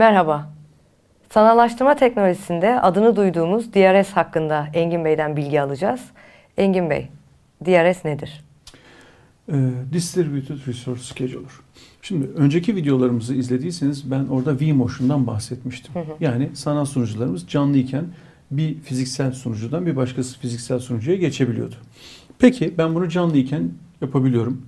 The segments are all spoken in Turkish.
Merhaba. Sanallaştırma teknolojisinde adını duyduğumuz DRS hakkında Engin Bey'den bilgi alacağız. Engin Bey, DRS nedir? Ee, Distributed Resource Scheduler. Şimdi önceki videolarımızı izlediyseniz ben orada vMotion'dan bahsetmiştim. Hı hı. Yani sanal sunucularımız canlıyken bir fiziksel sunucudan bir başkası fiziksel sunucuya geçebiliyordu. Peki ben bunu canlıyken yapabiliyorum.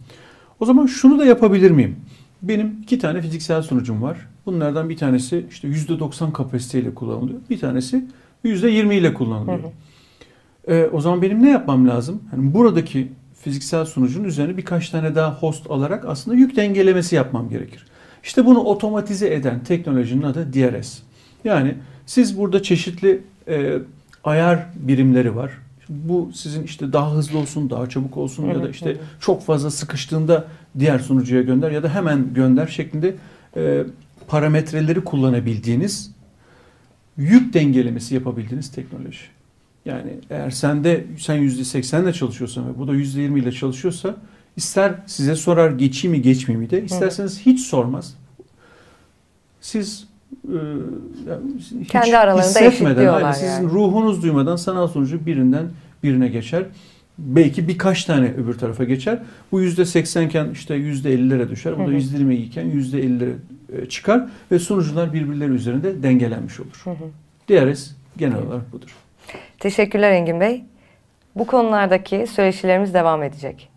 O zaman şunu da yapabilir miyim? Benim iki tane fiziksel sunucum var. Bunlardan bir tanesi işte %90 kapasiteyle kullanılıyor. Bir tanesi %20 ile kullanılıyor. Hı hı. Ee, o zaman benim ne yapmam lazım? Yani buradaki fiziksel sunucunun üzerine birkaç tane daha host alarak aslında yük dengelemesi yapmam gerekir. İşte bunu otomatize eden teknolojinin adı DRS. Yani siz burada çeşitli e, ayar birimleri var. Bu sizin işte daha hızlı olsun, daha çabuk olsun evet, ya da işte evet. çok fazla sıkıştığında diğer sunucuya gönder ya da hemen gönder şeklinde e, parametreleri kullanabildiğiniz yük dengelemesi yapabildiğiniz teknoloji. Yani eğer sende sen %80 ile çalışıyorsan ve bu da %20 ile çalışıyorsa ister size sorar geçeyim mi geçmeyeyim mi de isterseniz hiç sormaz. Siz e, hiç Kendi aralarında hissetmeden, yani sizin yani. ruhunuz duymadan sanal sonucu birinden birine geçer. Belki birkaç tane öbür tarafa geçer. Bu yüzde seksenken işte yüzde ellilere düşer. Bu da yüzde yirmi iken yüzde ellilere çıkar ve sunucular birbirleri üzerinde dengelenmiş olur. DRS genel olarak budur. Teşekkürler Engin Bey. Bu konulardaki söyleşilerimiz devam edecek.